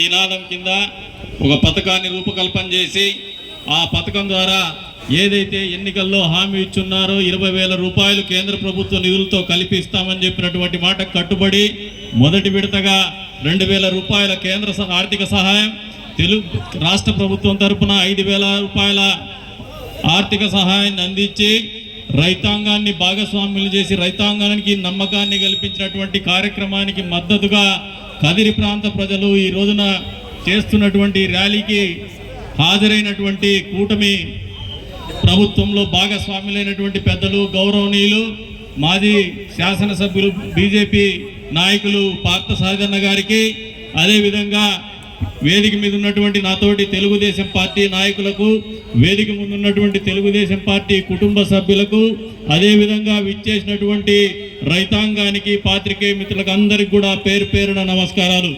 నినాదం కింద ఒక పథకాన్ని రూపకల్పన చేసి ఆ పథకం ద్వారా ఏదైతే ఎన్నికల్లో హామీ ఇచ్చున్నారో ఇరవై వేల రూపాయలు కేంద్ర ప్రభుత్వ నిధులతో కల్పిస్తామని చెప్పినటువంటి మాట కట్టుబడి మొదటి విడతగా రెండు వేల రూపాయల కేంద్ర ఆర్థిక సహాయం తెలుగు రాష్ట్ర ప్రభుత్వం తరపున ఐదు వేల రూపాయల ఆర్థిక సహాయాన్ని అందించి రైతాంగాన్ని భాగస్వాములు చేసి రైతాంగానికి నమ్మకాన్ని కల్పించినటువంటి కార్యక్రమానికి మద్దతుగా కదిరి ప్రాంత ప్రజలు ఈ రోజున చేస్తున్నటువంటి ర్యాలీకి హాజరైనటువంటి కూటమి ప్రభుత్వంలో భాగస్వాములైనటువంటి పెద్దలు గౌరవనీయులు మాజీ శాసనసభ్యులు బీజేపీ నాయకులు పార్థ సాధన్న గారికి అదేవిధంగా వేదిక మీద ఉన్నటువంటి నాతోటి తెలుగుదేశం పార్టీ నాయకులకు వేదిక ముందు ఉన్నటువంటి తెలుగుదేశం పార్టీ కుటుంబ సభ్యులకు అదేవిధంగా విచ్చేసినటువంటి రైతాంగానికి పాత్రికేయ మిత్రులకు అందరికి కూడా పేరు పేరున నమస్కారాలు.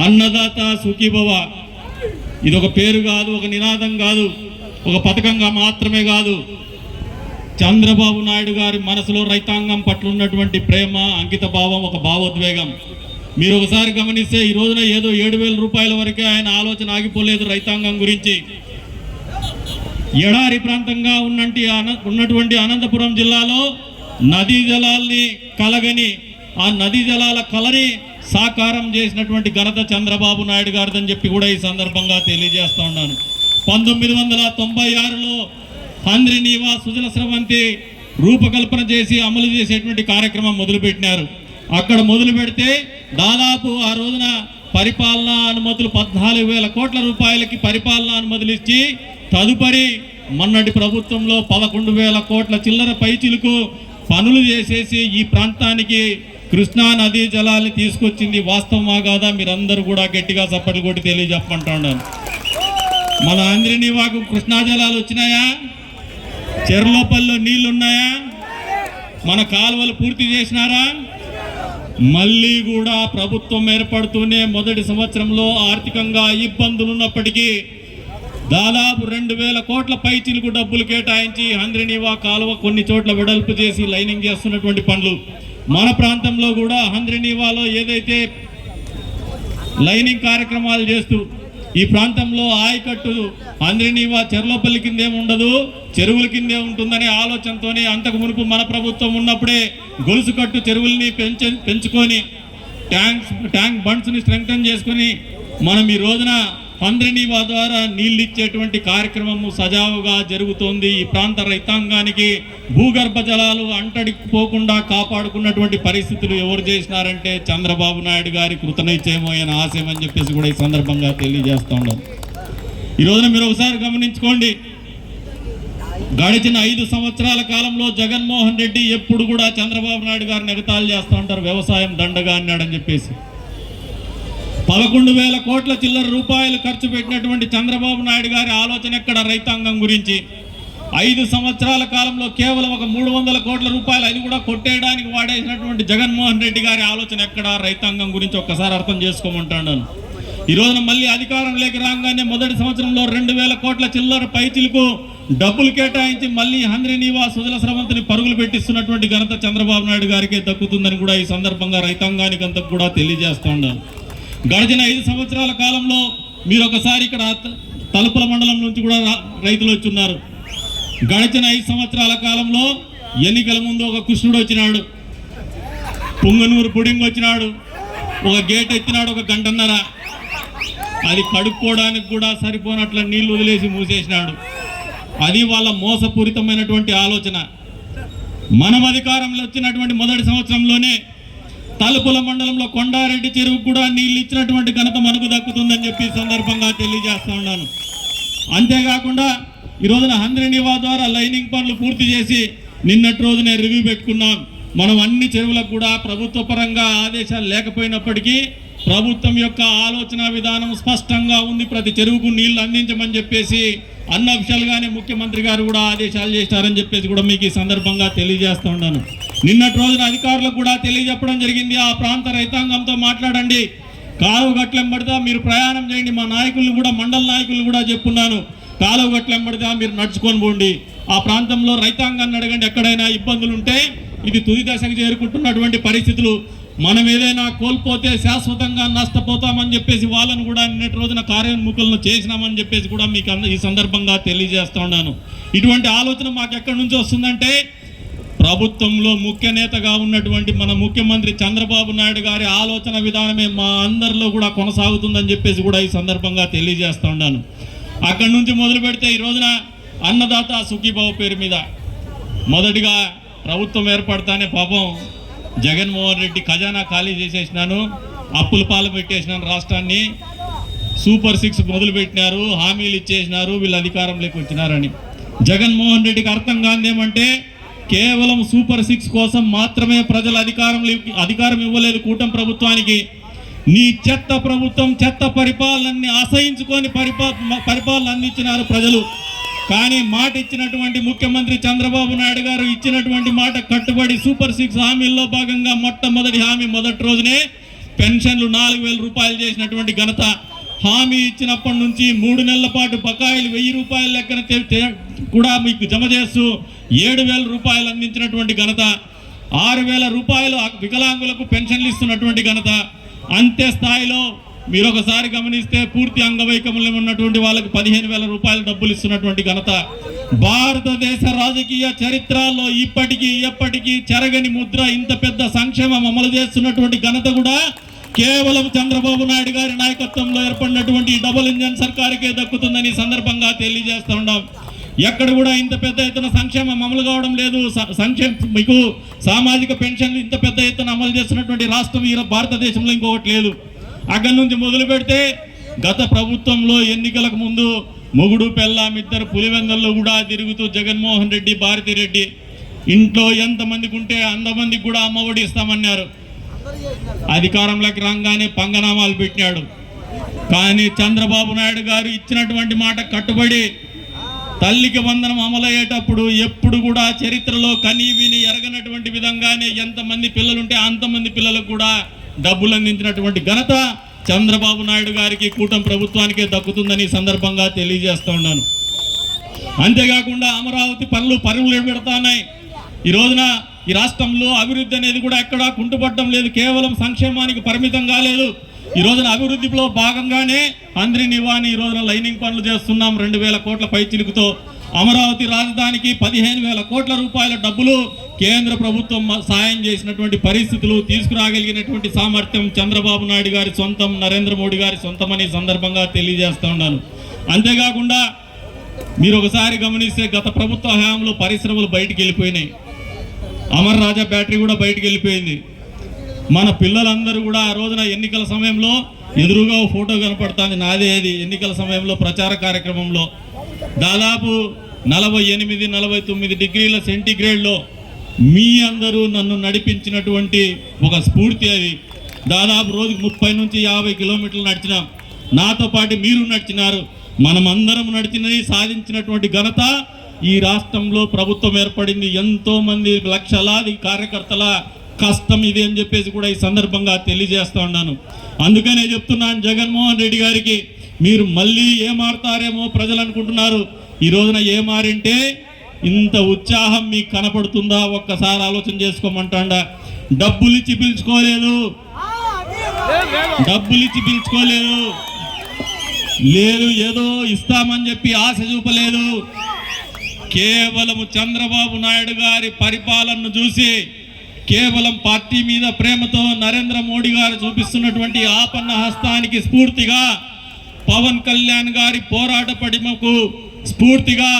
అన్నదాత సుఖీభవ. ఇది ఒక పేరు కాదు ఒక నినాదం కాదు ఒక పథకంగా మాత్రమే కాదు. చంద్రబాబు నాయుడు గారి మనసులో రైతాంగం పట్ల ఉన్నటువంటి ప్రేమ అంకిత భావం ఒక భావోద్వేగం. మీరు ఒకసారి గమనిస్తే ఈ రోజున ఏదో ఏడు వేల రూపాయల వరకే ఆయన ఆలోచన ఆగిపోలేదు రైతాంగం గురించి. ఎడారి ప్రాంతంగా ఉన్నంటి అన- ఉన్నటువంటి అనంతపురం జిల్లాలో నదీ జలాల్ని కలగని ఆ నదీ జలాల కలని సాకారం చేసినటువంటి ఘనత చంద్రబాబు నాయుడు గారిదని చెప్పి కూడా ఈ సందర్భంగా తెలియజేస్తా ఉన్నాను. పంతొమ్మిది వందల తొంభై ఆరులో హంద్రి నీవా సుజల స్రవంతి రూపకల్పన చేసి అమలు చేసేటువంటి కార్యక్రమం మొదలుపెట్టినారు. అక్కడ మొదలు పెడితే దాదాపు ఆ రోజున పరిపాలనా అనుమతులు పద్నాలుగు వేల కోట్ల రూపాయలకి పరిపాలనా అనుమతులు ఇచ్చి తదుపరి మొన్నటి ప్రభుత్వంలో పదకొండు వేల కోట్ల చిల్లర పైచిలకు పనులు చేసేసి ఈ ప్రాంతానికి కృష్ణా నదీ జలాన్ని తీసుకొచ్చింది వాస్తవమా కాదా? మీరందరూ కూడా గట్టిగా చప్పట్లు కొట్టి తెలియజెప్పమంటున్నాను మన ఆంధ్రని వాకు కృష్ణా జలాలు వచ్చినాయా? చెర్లోపల్లో నీళ్ళున్నాయా? మన కాలువలు పూర్తి చేసినారా? మళ్ళీ కూడా ప్రభుత్వం ఏర్పడుతూనే మొదటి సంవత్సరంలో ఆర్థికంగా ఇబ్బందులు ఉన్నప్పటికీ దాదాపు రెండు వేల కోట్ల పైచిలకు డబ్బులు కేటాయించి హంద్రినీవా కాలువ కొన్ని చోట్ల వెడల్పు చేసి లైనింగ్ చేస్తున్నటువంటి పనులు. మన ప్రాంతంలో కూడా హంద్రినీవాలో ఏదైతే లైనింగ్ కార్యక్రమాలు చేస్తూ ఈ ప్రాంతంలో ఆయకట్టు అంద్రినీవా చెర్లోపల్లి కిందే ఉండదు చెరువుల కిందే ఉంటుందనే ఆలోచనతోనే అంతకు మునుపు మన ప్రభుత్వం ఉన్నప్పుడే గొలుసు కట్టు చెరువుల్ని పెంచ పెంచుకొని ట్యాంక్స్ ట్యాంక్ బండ్స్ని స్ట్రెంగ్తన్ చేసుకొని మనం ఈ రోజున అంద్రినీవా ద్వారా నీళ్ళు ఇచ్చేటువంటి కార్యక్రమము సజావుగా జరుగుతోంది. ఈ ప్రాంత రైతాంగానికి భూగర్భ జలాలు అంటడిపోకుండా కాపాడుకున్నటువంటి పరిస్థితులు ఎవరు చేసినారంటే చంద్రబాబు నాయుడు గారి కృతనిశ్చయమో ఆయన ఆశయం అని చెప్పేసి కూడా ఈ సందర్భంగా తెలియజేస్తూ ఉన్నాను ఈ రోజున మీరు ఒకసారి గమనించుకోండి. గడిచిన ఐదు సంవత్సరాల కాలంలో జగన్మోహన్ రెడ్డి ఎప్పుడు కూడా చంద్రబాబు నాయుడు గారిని ఎగతాళి చేస్తూ ఉంటారు. వ్యవసాయం దండగా అన్నాడని చెప్పేసి. పదకొండు వేల కోట్ల చిల్లర రూపాయలు ఖర్చు పెట్టినటువంటి చంద్రబాబు నాయుడు గారి ఆలోచన ఎక్కడ? రైతాంగం గురించి. ఐదు సంవత్సరాల కాలంలో కేవలం ఒక మూడు వందల కోట్ల రూపాయలు అది కూడా కొట్టేయడానికి వాడేసినటువంటి జగన్మోహన్ రెడ్డి గారి ఆలోచన ఎక్కడ? రైతాంగం గురించి ఒక్కసారి అర్థం చేసుకోమంటాను ఈ రోజున మళ్ళీ అధికారంలోకి రాగానే మొదటి సంవత్సరంలో రెండు వేల కోట్ల చిల్లర పైచిలకు డబ్బులు కేటాయించి మళ్ళీ హంద్రి నివాస్ సుజల స్రవంతిని పరుగులు పెట్టిస్తున్నటువంటి ఘనత చంద్రబాబు నాయుడు గారికే దక్కుతుందని కూడా ఈ సందర్భంగా రైతాంగానికి అంతా కూడా తెలియజేస్తున్నాను గడిచిన ఐదు సంవత్సరాల కాలంలో మీరు ఒకసారి ఇక్కడ తలుపుల మండలం నుంచి కూడా రైతులు వచ్చున్నారు. గడిచిన ఐదు సంవత్సరాల కాలంలో ఎన్నికల ముందు ఒక కృష్ణుడు వచ్చినాడు. పుంగనూరు పుడింగ్ వచ్చినాడు. ఒక గేట్ ఎత్తినాడు ఒక గంటన్నర. అది కడుక్కోవడానికి కూడా సరిపోనట్ల నీళ్ళు వదిలేసి మూసేసినాడు. అది వాళ్ళ మోసపూరితమైనటువంటి ఆలోచన. మనం అధికారంలో వచ్చినటువంటి మొదటి సంవత్సరంలోనే తలుపుల మండలంలో కొండారెడ్డి చెరువు కూడా నీళ్ళు ఇచ్చినటువంటి ఘనత మనకు దక్కుతుందని చెప్పి సందర్భంగా తెలియజేస్తా ఉన్నాను. అంతేకాకుండా ఈ రోజున హంద్రినివా ద్వారా లైనింగ్ పనులు పూర్తి చేసి నిన్నటి రోజునే రివ్యూ పెట్టుకున్నాం. మనం అన్ని చెరువులకు కూడా ప్రభుత్వ పరంగా ఆదేశాలు లేకపోయినప్పటికీ ప్రభుత్వం యొక్క ఆలోచన విధానం స్పష్టంగా ఉంది. ప్రతి చెరువుకు నీళ్ళు అందించమని చెప్పేసి అన్న విషయాలుగానే ముఖ్యమంత్రి గారు కూడా ఆదేశాలు చేశారని చెప్పేసి కూడా మీకు ఈ సందర్భంగా తెలియజేస్తూ ఉన్నాను. నిన్నటి రోజున అధికారులకు కూడా తెలియజెప్పడం జరిగింది. ఆ ప్రాంత రైతాంగంతో మాట్లాడండి. కాలువ గట్లెంబడిదా మీరు ప్రయాణం చేయండి. మా నాయకులు కూడా మండల నాయకులు కూడా చెప్పున్నాను. కాలువ గట్లెంబడిదా మీరు నడుచుకొని పోండి. ఆ ప్రాంతంలో రైతాంగాన్ని అడగండి. ఎక్కడైనా ఇబ్బందులు ఉంటే ఇది తుది దశకు చేరుకుంటున్నటువంటి పరిస్థితులు. మనం ఏదైనా కోల్పోతే శాశ్వతంగా నష్టపోతామని చెప్పేసి వాళ్ళను కూడా నిన్నటి రోజున కార్యోన్ముఖులను చేసినామని చెప్పేసి కూడా మీకు అంద- ఈ సందర్భంగా తెలియజేస్తా ఉన్నాను. ఇటువంటి ఆలోచన మాకు ఎక్కడి నుంచి వస్తుందంటే ప్రభుత్వంలో ముఖ్య నేతగా ఉన్నటువంటి మన ముఖ్యమంత్రి చంద్రబాబు నాయుడు గారి ఆలోచన విధానమే మా అందరిలో కూడా కొనసాగుతుందని చెప్పేసి కూడా ఈ సందర్భంగా తెలియజేస్తూ ఉన్నాను. అక్కడి నుంచి మొదలు పెడితే ఈ రోజున అన్నదాత సుఖీబాబు పేరు మీద మొదటిగా ప్రభుత్వం ఏర్పడతానే పాపం జగన్మోహన్ రెడ్డి ఖజానా ఖాళీ చేసేసినాను అప్పుల పాలు పెట్టేసినాను రాష్ట్రాన్ని. సూపర్ సిక్స్ మొదలుపెట్టినారు హామీలు ఇచ్చేసినారు వీళ్ళు అధికారంలోకి వచ్చినారని. జగన్మోహన్ రెడ్డికి అర్థం కానిదేమంటే కేవలం సూపర్ సిక్స్ కోసం మాత్రమే ప్రజల అధికారం అధికారం ఇవ్వలేదు కూటమి ప్రభుత్వానికి. నీ చెత్త ప్రభుత్వం చెత్త పరిపాలనని అసహించుకొని పరిపా పరిపాలన అందించినారు ప్రజలు. కానీ మాట ఇచ్చినటువంటి ముఖ్యమంత్రి చంద్రబాబు నాయుడు గారు ఇచ్చినటువంటి మాట కట్టుబడి సూపర్ సిక్స్ హామీల్లో భాగంగా మొట్టమొదటి హామీ మొదటి రోజునే పెన్షన్లు నాలుగు వేల రూపాయలు చేసినటువంటి ఘనత. హామీ ఇచ్చినప్పటి నుంచి మూడు నెలల పాటు బకాయిలు వెయ్యి రూపాయల లెక్కన కూడా మీకు జమ చేస్తూ ఏడు వేల రూపాయలు అందించినటువంటి ఘనత ఆరు వేల రూపాయలు వికలాంగులకు పెన్షన్లు ఇస్తున్నటువంటి ఘనత. అంతే స్థాయిలో మీరు ఒకసారి గమనిస్తే పూర్తి అంగవైకల్యం ఉన్నటువంటి వాళ్ళకి పదిహేను వేల రూపాయలు డబ్బులు ఇస్తున్నటువంటి ఘనత. భారతదేశ రాజకీయ చరిత్రలో ఇప్పటికీ ఎప్పటికీ చెరగని ముద్ర ఇంత పెద్ద సంక్షేమం అమలు చేస్తున్నటువంటి ఘనత కూడా కేవలం చంద్రబాబు నాయుడు గారి నాయకత్వంలో ఏర్పడినటువంటి డబుల్ ఇంజన్ సర్కారుకే దక్కుతుందని సందర్భంగా తెలియజేస్తున్నాం ఎక్కడ కూడా ఇంత పెద్ద ఎత్తున సంక్షేమం అమలు కావడం లేదు. స- సంక్షేమ మీకు సామాజిక పెన్షన్లు ఇంత పెద్ద ఎత్తున అమలు చేస్తున్నటువంటి రాష్ట్రం ఈ భారతదేశంలో ఇంకొకటి లేదు. అక్కడి నుంచి మొదలు పెడితే గత ప్రభుత్వంలో ఎన్నికలకు ముందు మొగుడు పెళ్ళాం ఇద్దరు పులివెందల్లో కూడా తిరుగుతూ జగన్మోహన్ రెడ్డి భారతిరెడ్డి ఇంట్లో ఎంతమందికి ఉంటే అంతమందికి కూడా అమ్మఒడి ఇస్తామన్నారు. అధికారంలోకి రాగానే పంగనామాలు పెట్టినాడు. కానీ చంద్రబాబు నాయుడు గారు ఇచ్చినటువంటి మాట కట్టుబడి తల్లికి వందనం అమలయ్యేటప్పుడు ఎప్పుడు కూడా చరిత్రలో కనీ విని ఎరగనటువంటి విధంగానే ఎంతమంది పిల్లలుంటే అంతమంది పిల్లలకు కూడా డబ్బులు అందించినటువంటి ఘనత చంద్రబాబు నాయుడు గారికి కూటమి ప్రభుత్వానికే దక్కుతుందని సందర్భంగా తెలియజేస్తా ఉన్నాను. అంతేకాకుండా అమరావతి పనులు పరుగులు పెడతాన్నాయి. ఈ రోజున ఈ రాష్ట్రంలో అభివృద్ధి అనేది కూడా ఎక్కడా కుంటుపడడం లేదు. కేవలం సంక్షేమానికి పరిమితం కాలేదు. ఈ రోజున అభివృద్ధిలో భాగంగానే అంద్రి నివాణి ఈ రోజున లైనింగ్ పనులు చేస్తున్నాం. రెండు వేల కోట్ల పైచిలుకుతో అమరావతి రాజధానికి పదిహేను వేల కోట్ల రూపాయల డబ్బులు కేంద్ర ప్రభుత్వం సాయం చేసినటువంటి పరిస్థితులు తీసుకురాగలిగినటువంటి సామర్థ్యం చంద్రబాబు నాయుడు గారి సొంతం నరేంద్ర మోడీ గారి సొంతమని సందర్భంగా తెలియజేస్తూ ఉన్నాను. అంతేకాకుండా మీరు ఒకసారి గమనిస్తే గత ప్రభుత్వ హయాంలో పరిశ్రమలు బయటికి వెళ్ళిపోయినాయి. అమర్ రాజా బ్యాటరీ కూడా బయటకు వెళ్ళిపోయింది. మన పిల్లలందరూ కూడా ఆ రోజున ఎన్నికల సమయంలో ఎదురుగా ఓ ఫోటో కనపడుతుంది. నాదే అది ఎన్నికల సమయంలో ప్రచార కార్యక్రమంలో. దాదాపు నలభై ఎనిమిది నలభై తొమ్మిది డిగ్రీల సెంటీగ్రేడ్లో మీ అందరూ నన్ను నడిపించినటువంటి ఒక స్ఫూర్తి అది. దాదాపు రోజుకి ముప్పై నుంచి యాభై కిలోమీటర్లు నడిచినాం నాతో పాటు మీరు నడిచినారు. మనమందరం నడిచినది సాధించినటువంటి ఘనత ఈ రాష్ట్రంలో ప్రభుత్వం ఏర్పడింది ఎంతో మంది లక్షలాది కార్యకర్తల కష్టం ఇది అని చెప్పేసి కూడా ఈ సందర్భంగా తెలియజేస్తా ఉన్నాను. అందుకనే చెప్తున్నాను జగన్మోహన్ రెడ్డి గారికి మీరు మళ్ళీ ఏ మారుతారేమో ప్రజలు అనుకుంటున్నారు. ఈ రోజున ఏ మారింటే ఇంత ఉత్సాహం మీకు కనపడుతుందా? ఒక్కసారి ఆలోచన చేసుకోమంటాండా? డబ్బులు ఇచ్చి పిలుచుకోలేదు. డబ్బులు ఇచ్చి పిలుచుకోలేదు. లేదు ఏదో ఇస్తామని చెప్పి ఆశ చూపలేదు. కేవలం చంద్రబాబు నాయుడు గారి పరిపాలనను చూసి కేవలం పార్టీ మీద ప్రేమతో నరేంద్ర మోడీ గారు చూపిస్తున్నటువంటి ఆపన్న హస్తానికి స్ఫూర్తిగా పవన్ కళ్యాణ్ గారి పోరాట పడిమకు స్ఫూర్తిగా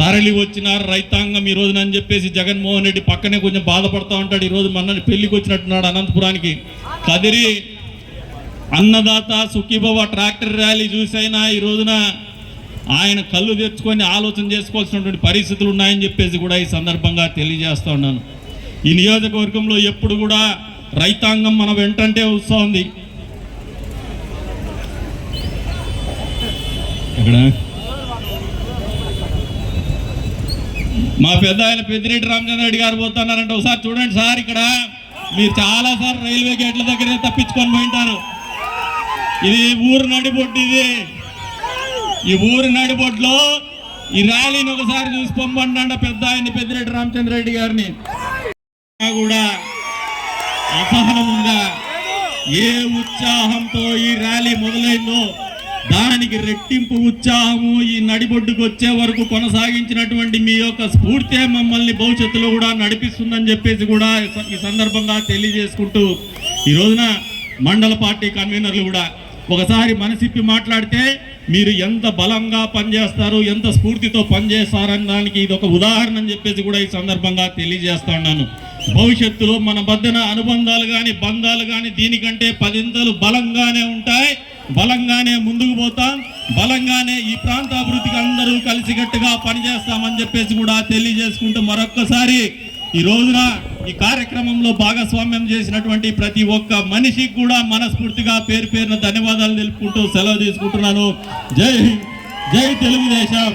తరలి వచ్చిన రైతాంగం ఈ రోజున అని చెప్పేసి జగన్మోహన్ రెడ్డి పక్కనే కొంచెం బాధపడతా ఉంటాడు. ఈ రోజు మన పెళ్ళికి వచ్చినట్టున్నాడు అనంతపురానికి. కదిరి అన్నదాత సుఖీభవ ట్రాక్టర్ ర్యాలీ చూసైనా ఈ రోజున ఆయన కళ్ళు తెచ్చుకొని ఆలోచన చేసుకోవాల్సినటువంటి పరిస్థితులు ఉన్నాయని చెప్పేసి కూడా ఈ సందర్భంగా తెలియజేస్తూ ఉన్నాను. ఈ నియోజకవర్గంలో ఎప్పుడు కూడా రైతాంగం మన వెంటంటే వస్తూ ఉంది మా పెద్ద ఆయన పెద్దిరెడ్డి రామచంద్ర రెడ్డి గారు పోతున్నారంటే. ఒకసారి చూడండి సార్ ఇక్కడ. మీరు చాలా సార్లు రైల్వే గేట్ల దగ్గరే తప్పించుకొని పోయింటారు. ఇది ఊరు నడిబొడ్డు ఇది ఈ ఊరు నడిబొడ్లో ఈ ర్యాలీని ఒకసారి చూసి పంపండి పెద్ద ఆయన పెద్దిరెడ్డి రామచంద్ర రెడ్డి గారిని కూడా అసహనం ఉందా ఏ ఉత్సాహంతో ఈ ర్యాలీ మొదలైందో దానికి రెట్టింపు ఉత్సాహము ఈ నడిబొడ్డుకు వచ్చే వరకు కొనసాగించినటువంటి మీ యొక్క స్ఫూర్తే మమ్మల్ని భవిష్యత్తులో కూడా నడిపిస్తుందని చెప్పేసి కూడా ఈ సందర్భంగా తెలియజేసుకుంటూ ఈ రోజున మండల పార్టీ కన్వీనర్లు కూడా ఒకసారి మనసిప్పి మాట్లాడితే మీరు ఎంత బలంగా పనిచేస్తారు ఎంత స్ఫూర్తితో పనిచేస్తారని దానికి ఇది ఒక ఉదాహరణ అని చెప్పేసి కూడా ఈ సందర్భంగా తెలియజేస్తా ఉన్నాను. భవిష్యత్తులో మన మధ్యన అనుబంధాలు కానీ బంధాలు కానీ దీనికంటే పదింతలు బలంగానే ఉంటాయి. బలంగానే ముందుకు పోతాం. బలంగానే ఈ ప్రాంత అభివృద్ధికి అందరూ కలిసికట్టుగా పనిచేస్తామని చెప్పేసి కూడా తెలియజేసుకుంటూ మరొక్కసారి ఈ రోజున ఈ కార్యక్రమంలో భాగస్వామ్యం చేసినటువంటి ప్రతి ఒక్క మనిషికి కూడా మనస్ఫూర్తిగా పేరు పేరున ధన్యవాదాలు తెలుపుకుంటూ సెలవు తీసుకుంటున్నాను. జై జై తెలుగుదేశం.